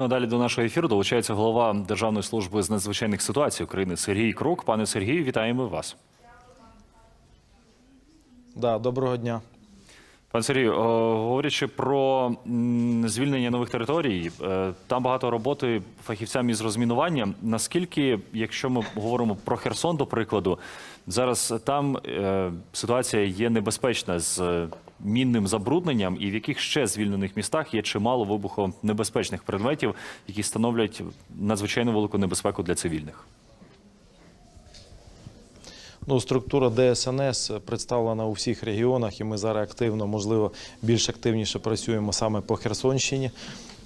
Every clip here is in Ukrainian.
Ну, далі до нашого ефіру долучається голова Державної служби з надзвичайних ситуацій України Сергій Крук. Пане Сергію, вітаємо вас. Да, доброго дня. Пане Сергію, говорячи про звільнення нових територій, е, там багато роботи фахівцям із розмінування. Наскільки, якщо ми говоримо про Херсон, до прикладу, зараз там е, ситуація є небезпечна з е, мінним забрудненням, і в яких ще звільнених містах є чимало вибухонебезпечних предметів, які становлять надзвичайно велику небезпеку для цивільних. Ну, структура ДСНС представлена у всіх регіонах, і ми зараз активно, можливо, більш активніше працюємо саме по Херсонщині.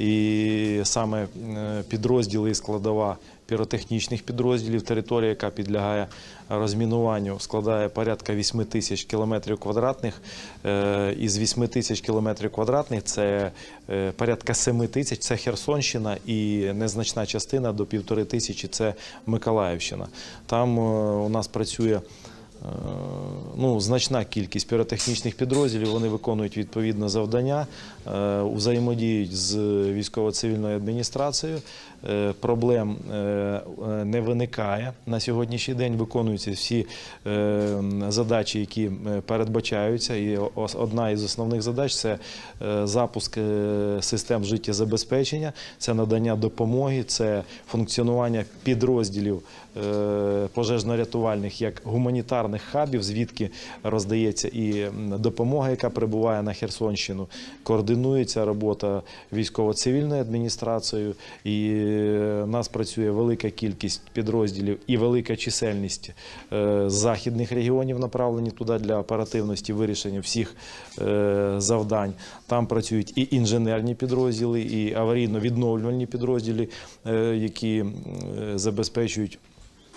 І саме е, підрозділи і складова піротехнічних підрозділів, територія, яка підлягає розмінуванню, складає порядка 8 тисяч кілометрів квадратних. Е, Із 8 тисяч кілометрів квадратних це е, порядка 7 тисяч це Херсонщина і незначна частина до півтори тисячі це Миколаївщина. Там у нас працює ну, значна кількість піротехнічних підрозділів. Вони виконують відповідне завдання, е, взаємодіють з військово-цивільною адміністрацією. Е, Проблем е, не виникає на сьогоднішній день. Виконуються всі задачі, які передбачаються. І одна із основних задач це запуск систем життєзабезпечення, це надання допомоги, це функціонування підрозділів пожежно-рятувальних як гуманітарних хабів, звідки роздається і допомога, яка прибуває на Херсонщину. Координується робота військово-цивільною адміністрацією, і е, в нас працює велика кількість підрозділів і велика чисельність е, західних регіонів направлені туди для оперативності вирішення всіх е, завдань. Там працюють і інженерні підрозділи, і аварійно-відновлювальні підрозділи, е, які е, забезпечують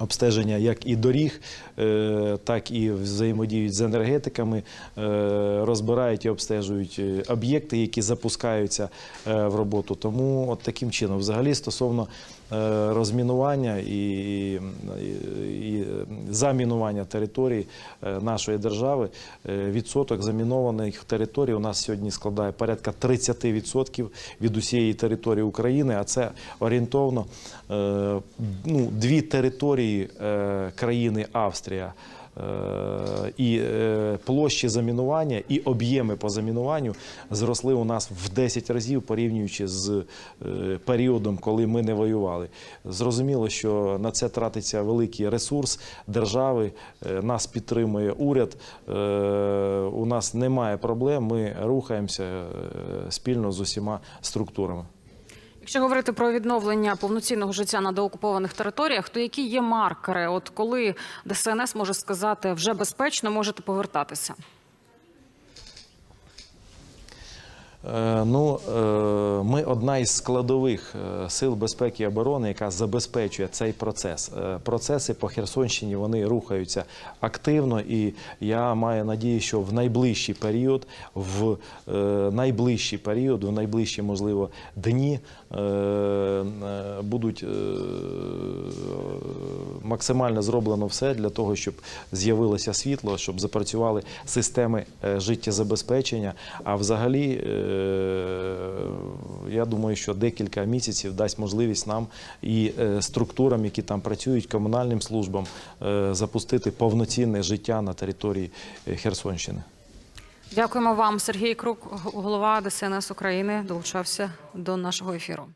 обстеження як і доріг, е, так і взаємодіють з енергетиками, е, розбирають і обстежують е, об'єкти, які запускаються в роботу. Тому от таким чином, взагалі, стосовно розмінування і, і, замінування територій нашої держави, відсоток замінованих територій у нас сьогодні складає порядка 30% від усієї території України, а це орієнтовно ну, дві території е, країни Австрія. е, І е, площі замінування, і об'єми по замінуванню зросли у нас в 10 разів, порівнюючи з періодом, коли ми не воювали. Зрозуміло, що на це тратиться великий ресурс держави. Нас підтримує уряд. У нас немає проблем. Ми рухаємося спільно з усіма структурами. Якщо говорити про відновлення повноцінного життя на деокупованих територіях, то які є маркери? От коли ДСНС може сказати вже безпечно, можете повертатися? Ну, е, ми одна із складових е, сил безпеки і оборони, яка забезпечує цей процес. Е, Процеси по Херсонщині вони рухаються активно, і я маю надію, що в найближчий період, в е, найближчий період, в найближчі, можливо, дні е, е, будуть е, максимально зроблено все для того, щоб з'явилося світло, щоб запрацювали системи е, життєзабезпечення. А взагалі, е, я думаю, що декілька місяців дасть можливість нам і е, структурам, які там працюють, комунальним службам, запустити повноцінне життя на території Херсонщини. Дякуємо вам, Сергій Крук, голова ДСНС України, долучався до нашого ефіру.